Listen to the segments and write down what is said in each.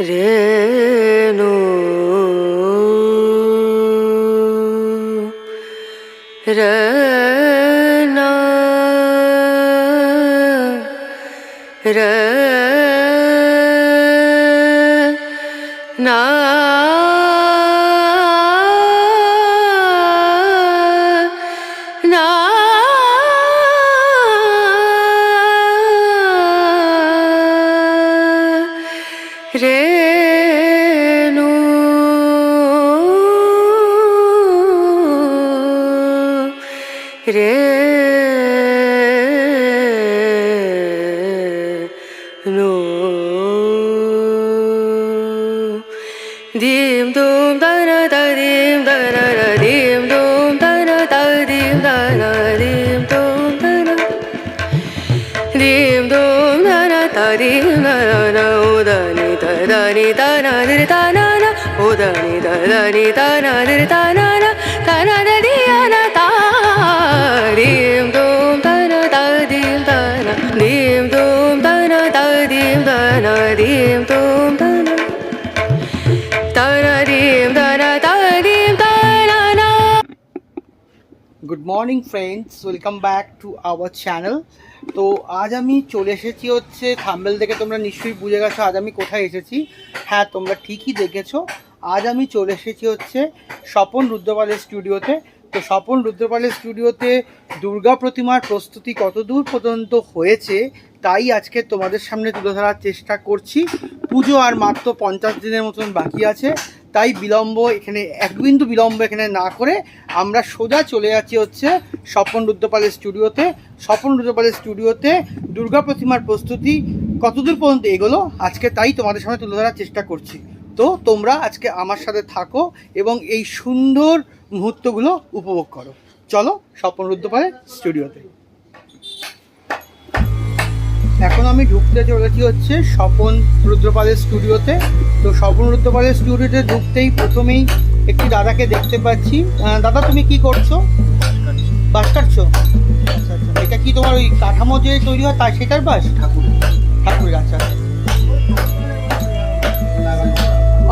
রেণু রনা রে নো dim dum da na da dim da na na dim dum da na da dim da na dim dum da na dim dum da na da dim da na na o da ni da da ni da na di da na na o da ni da da ni da na di da na good morning friends welcome back to our channel তো আজ আমি চলে এসেছি হচ্ছে thumbnail দেখে তোমরা নিশ্চয়ই বুঝে গেছো আজ আমি কোথায় এসেছি। হ্যাঁ তোমরা ঠিকই দেখেছ। আজ আমি চলে এসেছি হচ্ছে স্বপন রুদ্রপালের স্টুডিওতে। তো স্বপন রুদ্রপালের স্টুডিওতে দুর্গা প্রতিমার প্রস্তুতি কত দূর পর্যন্ত হয়েছে, তাই আজকে তোমাদের সামনে তুলে ধরার চেষ্টা করছি। পুজো আর মাত্র পঞ্চাশ দিনের মতন বাকি আছে। তাই বিলম্ব এখানে, এক বিন্দু বিলম্ব এখানে না করে আমরা সোজা চলে যাচ্ছি হচ্ছে স্বপন রুদ্রপালের স্টুডিওতে স্বপন রুদ্রপালের স্টুডিওতে দুর্গা প্রতিমার প্রস্তুতি কতদূর পর্যন্ত এগোলো? আজকে তাই তোমাদের সামনে তুলে ধরার চেষ্টা করছি। তো তোমরা আজকে আমার সাথে থাকো এবং এই সুন্দর মুহূর্তগুলো উপভোগ করো। চলো স্বপন রুদ্রপালের স্টুডিওতে এখন আমি ঢুকতে চলেছি হচ্ছে স্বপন রুদ্রপালের স্টুডিওতে। তো স্বপন রুদ্রপালের স্টুডিওতে ঢুকতেই প্রথমেই একটি দাদাকে দেখতে পাচ্ছি। দাদা তুমি কি করছ? বাস কাটছো? আচ্ছা আচ্ছা। এটা কি তোমার ওই কাঠামো যে তৈরি হয় তার সেটার বাস? ঠাকুর ঠাকুরের আচ্ছা।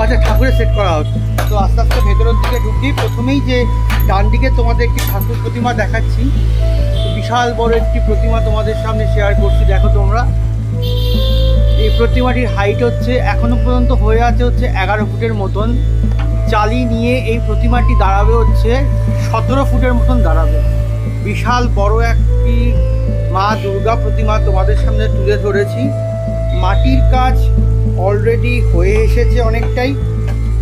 আচ্ছা। ঠাকুরের সেট করা হচ্ছে তো আস্তে আস্তে ভেতরের দিকে ঢুকি। প্রথমেই যে ডান দিকে তোমাদের একটি ঠাকুর প্রতিমা দেখাচ্ছি। বিশাল বড় একটি প্রতিমা তোমাদের সামনে শেয়ার করছি। দেখো তোমরা। এই প্রতিমাটির হাইট হচ্ছে, এখনও পর্যন্ত হয়ে আছে হচ্ছে এগারো ফুটের মতন। চালি নিয়ে এই প্রতিমাটি দাঁড়াবে হচ্ছে সতেরো ফুটের মতন দাঁড়াবে। বিশাল বড় একটি মা দুর্গা প্রতিমা তোমাদের সামনে তুলে ধরেছি। মাটির কাজ অলরেডি হয়ে এসেছে অনেকটাই।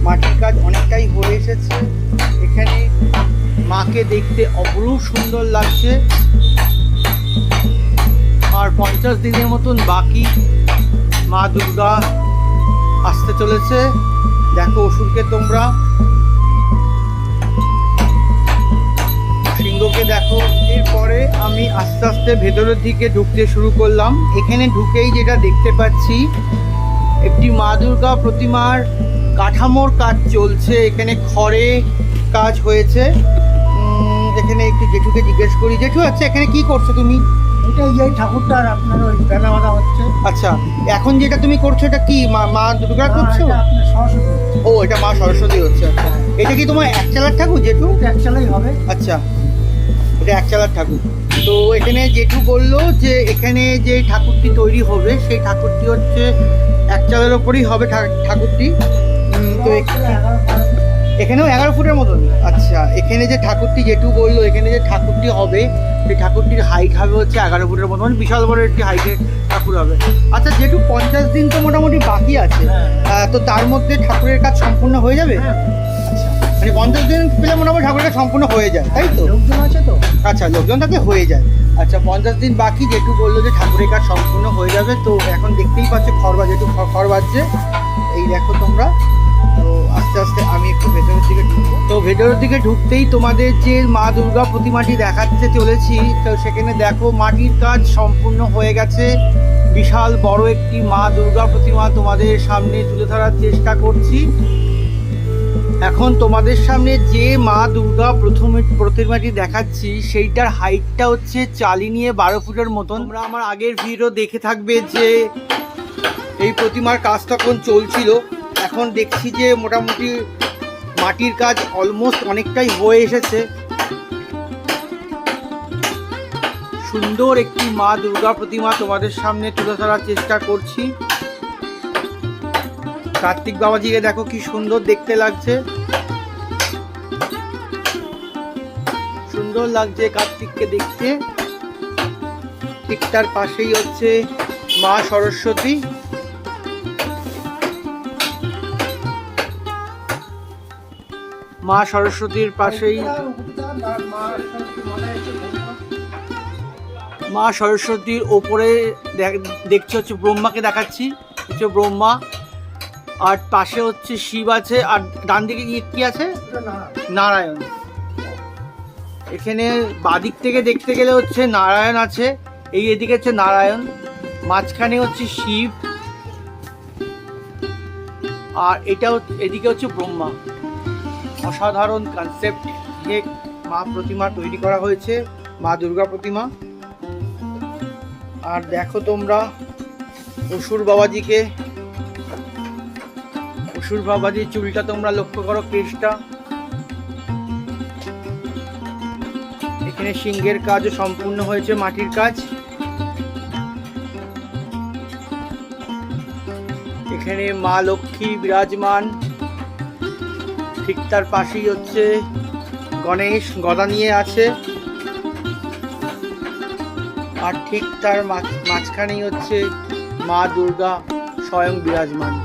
মাটির কাজ অনেকটাই হয়ে এসেছে। এখানে মাকে দেখতে অপরূপ সুন্দর লাগছে। আর পঞ্চাশ দিনের মতন বাকি মা দুর্গা আসতে চলেছে। দেখো অসুরকে তোমরা। সিংহকে দেখো। এরপরে আমি আস্তে আস্তে ভেতরের দিকে ঢুকতে শুরু করলাম। এখানে ঢুকেই যেটা দেখতে পাচ্ছি, একটি মা দুর্গা প্রতিমার কাঠামোর কাজ চলছে। এখানে খড়ে কাজ হয়েছে। এখানে একটু জেঠুকে জিজ্ঞেস করি, জেঠু আচ্ছা এখানে কি করছ তুমি? এটা এই ঠাকুরটার আপনার ওই বেলা বাঁধা হচ্ছে। আচ্ছা এখন যেটা তুমি করছ এটা কি? মা মা দুর্গা করছ? আপনার সরস্বতী। ও এটা মা সরস্বতী হচ্ছে আচ্ছা। এটা কি তোমার এক চালার ঠাকুর জেঠু? একচালাই হবে। আচ্ছা এটা এক চালার ঠাকুর। তো এখানে জেঠু বলল যে এখানে যে ঠাকুরটি তৈরি হবে সেই ঠাকুরটি হচ্ছে এক চালের ওপরই হবে ঠাকুরটি। তো এখ- এগারো বারো এখানেও এগারো ফুটের মতন। আচ্ছা। এখানে যে ঠাকুরটি জেঠু বলল এখানে যে ঠাকুরটি হবে সেই ঠাকুরটির হাইট হবে হচ্ছে এগারো ফুটের মতন মানে বিশাল বড় একটি হাইটের ঠাকুর হবে। আচ্ছা যেহেতু পঞ্চাশ দিন তো মোটামুটি বাকি আছে হ্যাঁ। তো তার মধ্যে ঠাকুরের কাজ সম্পূর্ণ হয়ে যাবে? হ্যাঁ, আচ্ছা মানে পঞ্চাশ দিন পেলে মোটামুটি ঠাকুরের কাজ সম্পূর্ণ হয়ে যায় তাই তো? লোকজন আছে তো? আচ্ছা লোকজন থাকলে হয়ে যায়। আচ্ছা পঞ্চাশ দিন বাকি যেটু বলল যে ঠাকুরের কাজ সম্পূর্ণ হয়ে যাবে তো এখন দেখতেই পাচ্ছ খড় বাজে একটু খড়- বাজছে এই দেখো তোমরা। আস্তে আস্তে আমি একটু ভেতরের দিকে ঢুকবো। তো ভেতরের দিকে ঢুকতেই তোমাদের যে মা দুর্গা প্রতিমাটি দেখাতে চলেছি, তো সেখানে দেখো মাটির কাজ সম্পূর্ণ হয়ে গেছে। বিশাল বড় একটি মা দুর্গা প্রতিমা তোমাদের সামনে তুলে ধরার চেষ্টা করছি। এখন তোমাদের সামনে যে মা দুর্গা প্রথমে প্রতিমাটি দেখাচ্ছি, সেইটার হাইটটা হচ্ছে চালি নিয়ে বারো ফুটের মতন। তোমরা আমার আগের ভিডিও দেখে থাকবে যে এই প্রতিমার কাজ তখন চলছিল। এখন দেখছি যে মোটামুটি মাটির কাজ অলমোস্ট অনেকটাই হয়ে এসেছে। সুন্দর একটি মা দুর্গা প্রতিমা তোমাদের সামনে তুলে ধরার চেষ্টা করছি। কার্তিক বাবাজিকে দেখো কি সুন্দর দেখতে লাগছে। সুন্দর লাগছে কার্তিককে দেখতে। ঠিক তার পাশেই হচ্ছে মা সরস্বতী। মা সরস্বতীর পাশেই। মা সরস্বতীর ওপরে দেখ- দেখছি হচ্ছে ব্রহ্মাকে দেখাচ্ছি, হচ্ছে ব্রহ্মা। আর পাশে হচ্ছে শিব আছে, আর ডান দিকে কি- আছে? নারায়ণ। এখানে বাদিক থেকে দেখতে গেলে হচ্ছে নারায়ণ আছে, এই এদিকে হচ্ছে নারায়ণ, মাঝখানে হচ্ছে শিব। আর এটা এদিকে হচ্ছে ব্রহ্মা। অসাধারণ কনসেপ্ট দিয়ে মা প্রতিমা তৈরি করা হয়েছে, মা দুর্গা প্রতিমা। আর দেখো তোমরা, অসুর বাবাজিকে, অসুর বাবাজির চুলটা তোমরা লক্ষ্য করো কেশটা এখানে সিংহের কাজও সম্পূর্ণ হয়েছে, মাটির কাজ। এখানে মা লক্ষ্মী বিরাজমান। ঠিক তার পাশেই হচ্ছে গণেশ গদা নিয়ে আছে। আর ঠিক তার মাঝ- মাঝখানেই হচ্ছে মা দুর্গা স্বয়ং বিরাজমান।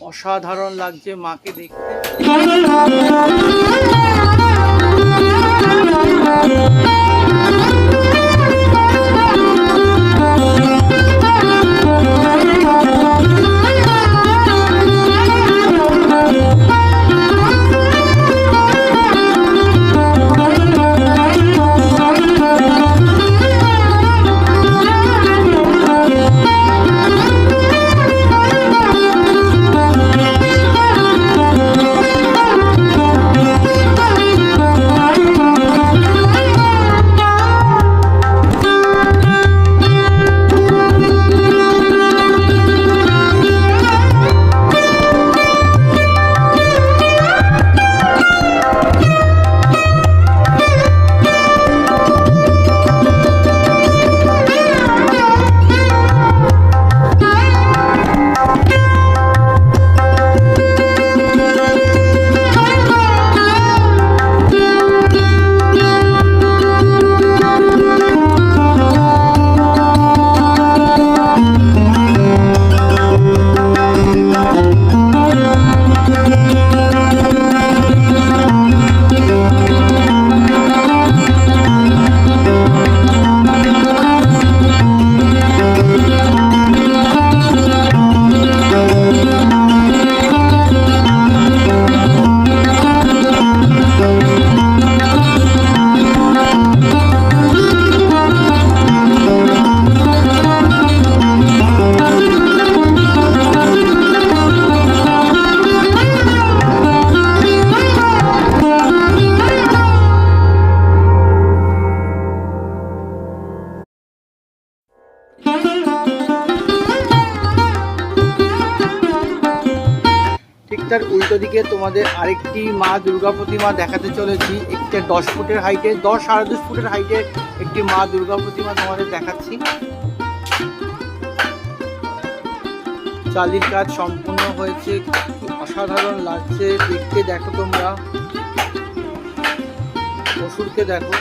অসাধারণ লাগছে মাকে দেখতে। তার উল্টো দিকে তোমাদের আরেকটি মা দুর্গা প্রতিমা দেখাতে চলেছি। একটা দশ ফুটের হাইটে দশ সাড়ে দশ ফুটের হাইটে একটি মা দুর্গা প্রতিমা তোমাদের দেখাচ্ছি। চালির কাজ সম্পূর্ণ হয়েছে অসাধারণ লাগছে। দেখতে দেখো তোমরা। অসুরকে দেখো।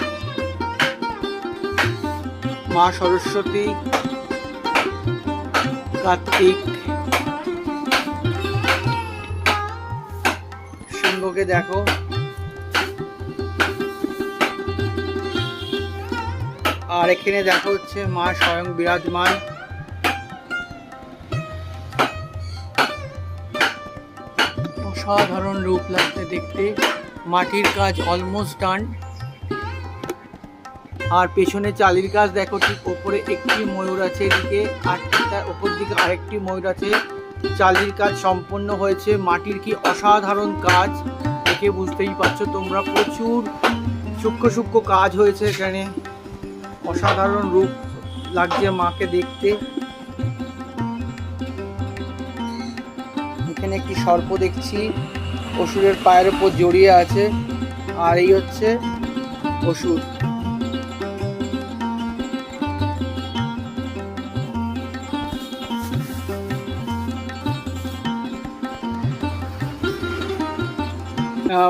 মা সরস্বতী, কার্তিক সিংহকে দেখো। আর এখানে দেখো হচ্ছে মা স্বয়ং বিরাজমান। অসাধারণ রূপ লাগছে দেখতে। মাটির কাজ অলমোস্ট ডান আর পেছনে চালির কাজ দেখো ঠিক ওপরে একটি ময়ূর আছে এদিকে, আর তার ওপর দিকে আরেকটি ময়ূর আছে। চালির কাজ সম্পন্ন হয়েছে। মাটির কি অসাধারণ কাজ। দেখে বুঝতেই পারছ, তোমরা প্রচুর সূক্ষ্ম সূক্ষ্ম কাজ হয়েছে এখানে। অসাধারণ রূপ লাগছে মাকে দেখতে। এখানে একটি সর্প দেখছি, অসুরের পায়ের ওপর জড়িয়ে আছে। আর এই হচ্ছে অসুর।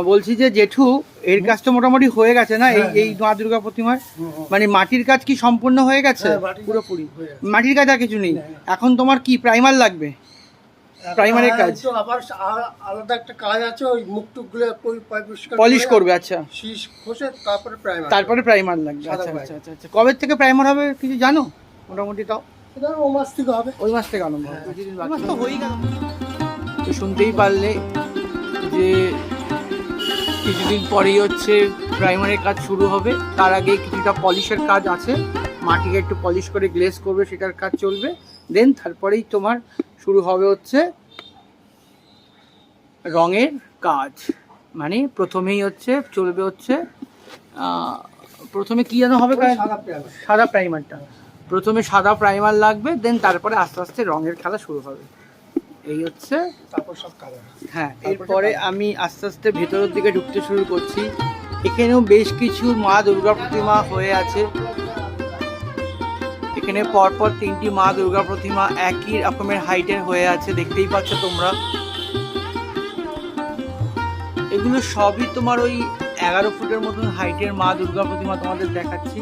বলছি যে জেঠু এর কাজ তো মোটামুটি হয়ে গেছে না? এই হ্যাঁ, এই মা দুর্গা প্রতিমার? মানে মাটির কাজ কি সম্পূর্ণ হয়ে গেছে? হ্যাঁ, পুরোপুরি মাটির কাজ আর কিছু নেই? এখন তোমার কি প্রাইমার লাগবে? প্রাইমারের কাজ। আবার আলাদা একটা কাজ আছে ওই মুখ টুক পলিশ করবে আচ্ছা। শীষ ঘষে তারপরে প্রাইমার তারপরে প্রাইমার লাগবে আচ্ছা আচ্ছা আচ্ছা। কবে থেকে প্রাইমার হবে কিছু জানো? মোটামুটি তাও? ও মাস থেকে হবে। ওই মাস থেকে আরম্ভ হবে। হ্যাঁ। তো শুনতেই পারলে যে কিছুদিন পরেই হচ্ছে প্রাইমারের কাজ শুরু হবে। তার আগে কিছুটা পলিশের কাজ আছে। মাটিকে একটু পলিশ করে গ্লেস করবে সেটার কাজ চলবে। দেন তারপরেই তোমার শুরু হবে হচ্ছে রঙের কাজ। মানে প্রথমেই হচ্ছে চলবে হচ্ছে প্রথমে কি যেন হবে সাদা সাদা প্রাইমারটা প্রথমে সাদা প্রাইমার লাগবে দেন তারপরে আস্তে আস্তে রঙের খেলা শুরু হবে। এই হচ্ছে তারপর সব কাজ হ্যাঁ এরপরে আমি আস্তে আস্তে ভেতরের দিকে ঢুকতে শুরু করছি। এখানেও বেশ কিছু মা দুর্গা প্রতিমা হয়ে আছে। এখানে পরপর তিনটি মা দুর্গা প্রতিমা একই রকমের হাইটের হয়ে আছে দেখতেই পাচ্ছ তোমরা। এগুলো সবই তোমার ওই এগারো ফুটের মতন হাইটের মা দুর্গা প্রতিমা তোমাদের দেখাচ্ছি।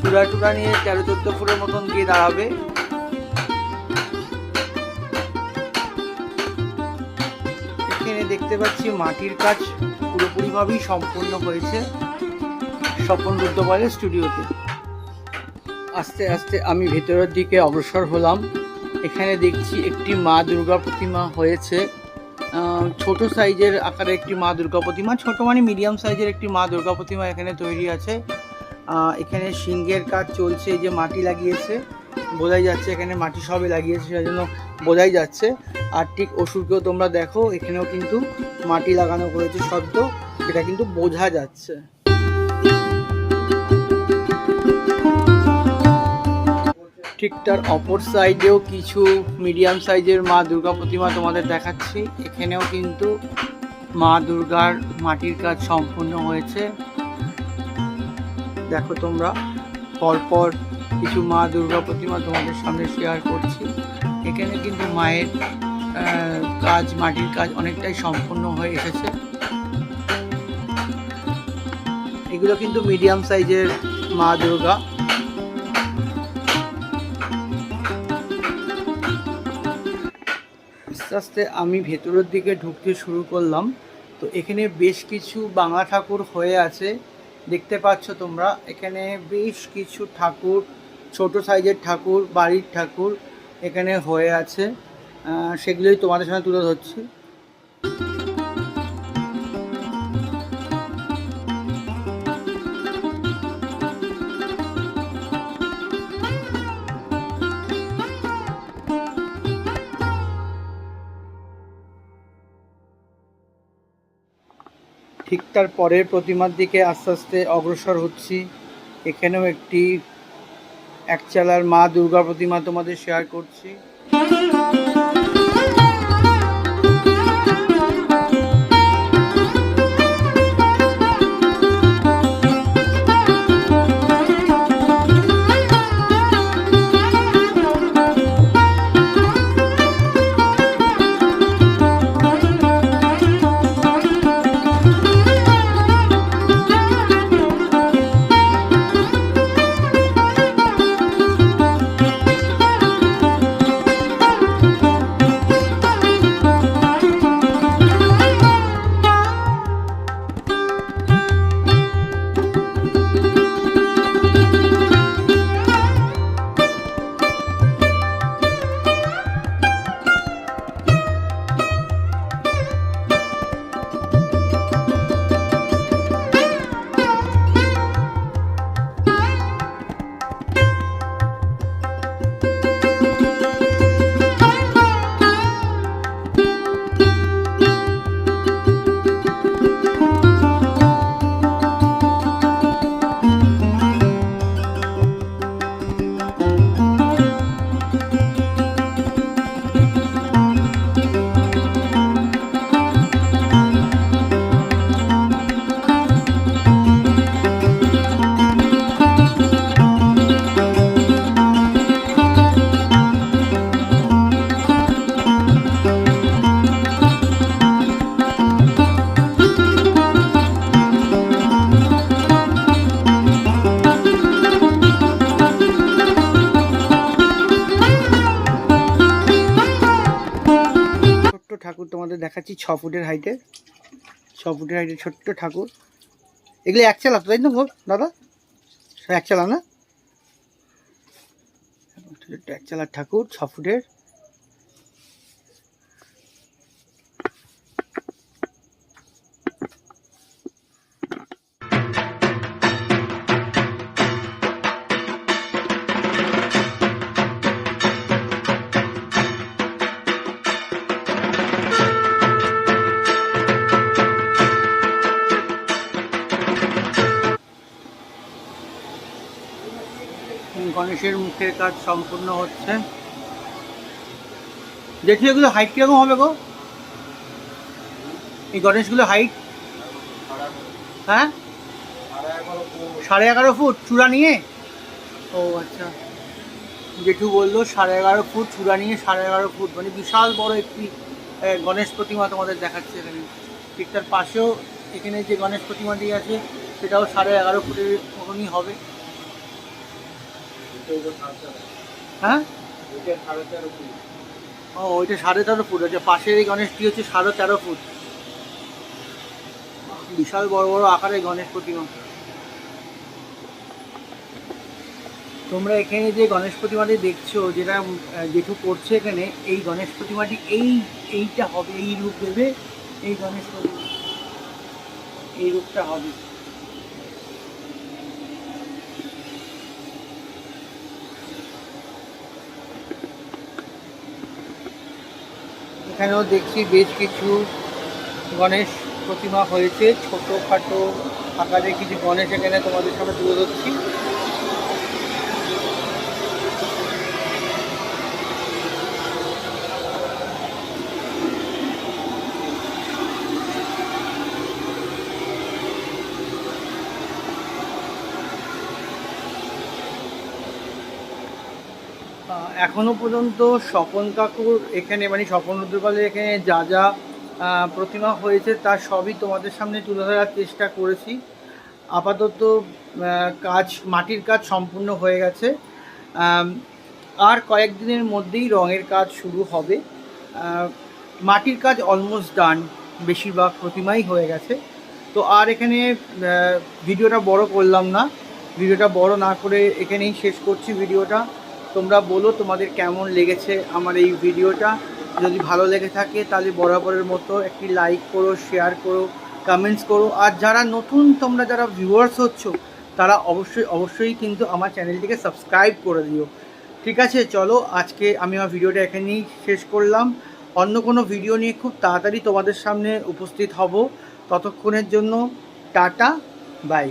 চূড়া টুড়া নিয়ে তেরো চোদ্দ ফুটের মতন গিয়ে দাঁড়াবে। দেখতে পাচ্ছি মাটির কাজ পুরোপুরিভাবেই সম্পূর্ণ হয়েছে স্বপন রুদ্রপালের স্টুডিওতে। আস্তে আস্তে আমি ভেতরের দিকে অগ্রসর হলাম। এখানে দেখছি একটি মা দুর্গা প্রতিমা হয়েছে। ছোট সাইজের আকারে একটি মা দুর্গা প্রতিমা, ছোট মানে মিডিয়াম সাইজের একটি মা দুর্গা প্রতিমা এখানে তৈরি আছে। এখানে সিংহের কাজ চলছে যে মাটি লাগিয়েছে। বোঝাই যাচ্ছে, এখানে মাটি সবে লাগিয়েছে সেই জন্য বোঝাই যাচ্ছে। আর ঠিক অসুরকেও তোমরা দেখো, এখানেও কিন্তু মাটি লাগানো করেছে শব্দ, এটা কিন্তু বোঝা যাচ্ছে। ঠিক তার অপর সাইডেও কিছু মিডিয়াম সাইজের মা দুর্গা প্রতিমা তোমাদের দেখাচ্ছি। এখানেও কিন্তু মা দুর্গার মাটির কাজ সম্পূর্ণ হয়েছে। দেখো তোমরা, পরপর কিছু মা দুর্গা প্রতিমা তোমাদের সামনে শেয়ার করছি। এখানে কিন্তু মায়ের কাজ, মাটির কাজ অনেকটাই সম্পূর্ণ হয়ে এসেছে। এগুলো কিন্তু মিডিয়াম সাইজের মা দুর্গা। আস্তে আস্তে আমি ভেতরের দিকে ঢুকতে শুরু করলাম। তো এখানে বেশ কিছু বাংলা ঠাকুর হয়ে আছে। দেখতে পাচ্ছ তোমরা, এখানে বেশ কিছু ঠাকুর ছোট সাইজের ঠাকুর, বাড়ির ঠাকুর এখানে হয়ে আছে। সেগুলোই তোমাদের সামনে তুলে ধরছি। ঠিক তার পরের প্রতিমার দিকে আস্তে আস্তে অগ্রসর হচ্ছি। এখানেও একটি একচালার মা দুর্গা প্রতিমা তোমাদের শেয়ার করছি। দেখাচ্ছি ছ ফুটের হাইটে ছ ফুটের হাইটে ছোট্ট ঠাকুর। এগুলো এক চালা তো, তাই না দাদা? এক চালা না? এক চালার ঠাকুর, ছ ফুটের। গণেশের মুখের কাজ সম্পূর্ণ হচ্ছে। দেখি এগুলো হাইট কীরকম হবে গো? এই গণেশগুলো হাইট হ্যাঁ? সাড়ে এগারো ফুট, চূড়া নিয়ে? ও আচ্ছা। জেঠু বলল সাড়ে এগারো ফুট, চূড়া নিয়ে সাড়ে এগারো ফুট। মানে বিশাল বড় একটি গণেশ প্রতিমা তোমাদের দেখাচ্ছে এখানে। ঠিক তার পাশেও এখানে যে গণেশ প্রতিমাটি আছে, সেটাও সাড়ে এগারো ফুটের মতনই হবে। হ্যাঁ? ও ওইটা সাড়ে তেরো ফুট আছে পাশের এই গণেশটি হচ্ছে সাড়ে তেরো ফুট। বিশাল বড় বড় গণেশ প্রতিমা। তোমরা এখানে যে গণেশ প্রতিমাটি দেখছ যেটা জেঠু করছে এখানে এই গণেশ প্রতিমাটি এই এইটা হবে এই রূপ দেবে এই গণেশ প্রতিমা। এই রূপটা হবে। এখানেও দেখছি বেশ কিছু গণেশ প্রতিমা হয়েছে। ছোটোখাটো আকারে কিছু গণেশ এখানে তোমাদের সামনে তুলে ধরছি। আহ, এখনও পর্যন্ত স্বপন কাকুর এখানে মানে স্বপন রুদ্রপালের এখানে যা যা প্রতিমা হয়েছে তার সবই তোমাদের সামনে তুলে ধরার চেষ্টা করেছি। আপাতত কাজ মাটির কাজ সম্পূর্ণ হয়ে গেছে। আর কয়েকদিনের মধ্যেই রঙের কাজ শুরু হবে। মাটির কাজ অলমোস্ট ডান বেশিরভাগ প্রতিমাই হয়ে গেছে। তো আর এখানে ভিডিওটা বড় করলাম না। ভিডিওটা বড় না করে এখানেই শেষ করছি ভিডিওটা। তোমরা বলো তোমাদের কেমন লেগেছে আমার এই ভিডিওটা। যদি ভালো লেগে থাকে তাহলে বরাবরের মতো একটি লাইক করো শেয়ার করো কমেন্টস করো। আর যারা নতুন, তোমরা যারা ভিউয়ার্স হচ্ছ, তারা অবশ্যই অবশ্যই কিন্তু আমার চ্যানেলটিকে সাবস্ক্রাইব করে দিও। ঠিক আছে, চলো আজকে আমি আমার ভিডিওটা এখানেই শেষ করলাম। অন্য কোনো ভিডিও নিয়ে খুব তাড়াতাড়ি তোমাদের সামনে উপস্থিত হব। ততক্ষণের জন্য টাটা বাই